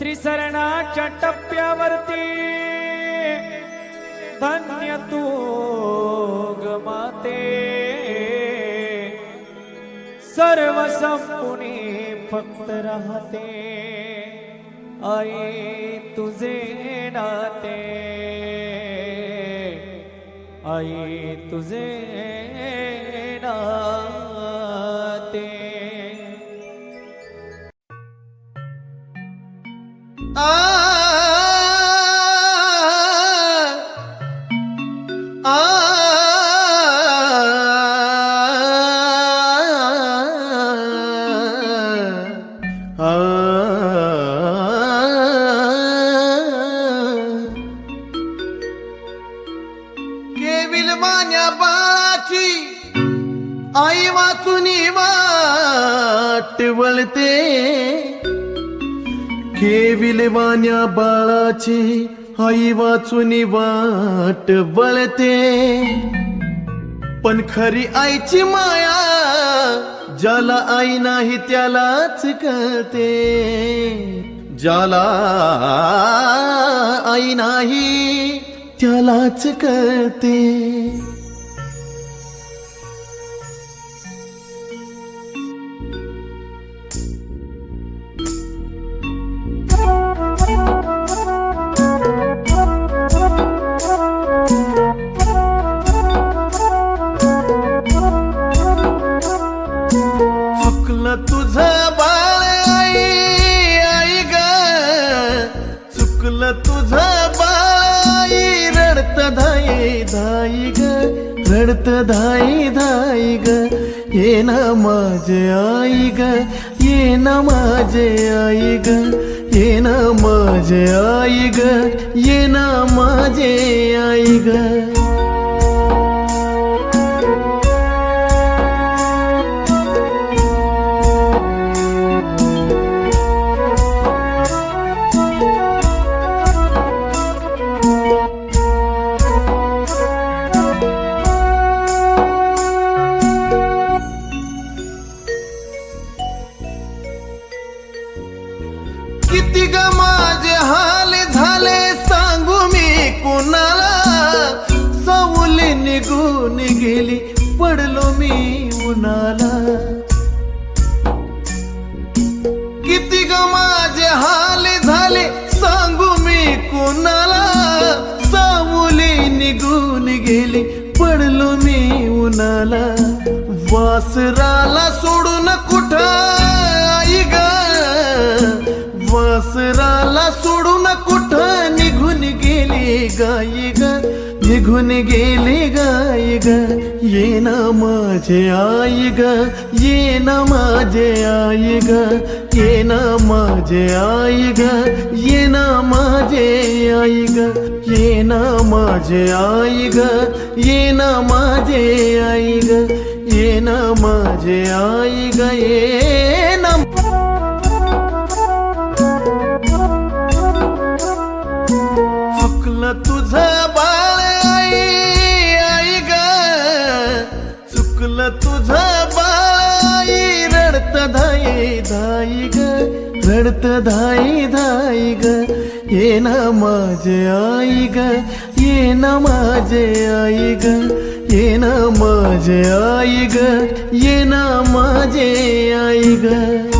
त्रिसरणाच्या टप्प्यावरती सर्व संपुणी फक्त राहते आई तुझे नाते आई तुझे नाते। आ आई वाचून वाट वळते. केविलवान्या बाळाची आई वाचून वाट वळते. पण खरी आईची माया ज्याला आई नाही त्यालाच कळते. ज्याला आई नाही त्यालाच कळते. चुकलं तुझं बाळ आई आई ग. चुकलं तुझं बाळ आई रडत धाई धाई ग. रडत धाई धाई ग. ये ना माझे आई ग. ये ना माझे आई ग. ये ना माझे आई ग. ये ना माझे आई ग. किती ग माझे हाल झाले सांगू मी कुणाला? सवली निघून गेली पडलो मी उन्हाला. किती ग माझे हाल झाले सांगू मी कुणाला? सवली निघून गेली पडलो मी उन्हाला. वासराला गेली गाई ग निघून गेली गाई ग ये ना माझे आई ग ये ना माझे आई ग ये ना माझे आई ग ये ना माझे आई ग ये ना माझे आई ग ये ना माझे आई ग ये ना माझे आई ग ये ना तुझा बाळाई रडत धाई धाई ग रडत धाई धाई ग. ये ना माझे आई ग ये ना माझे आई ग. ये ना माझे आई ग ये ना माझे आई ग.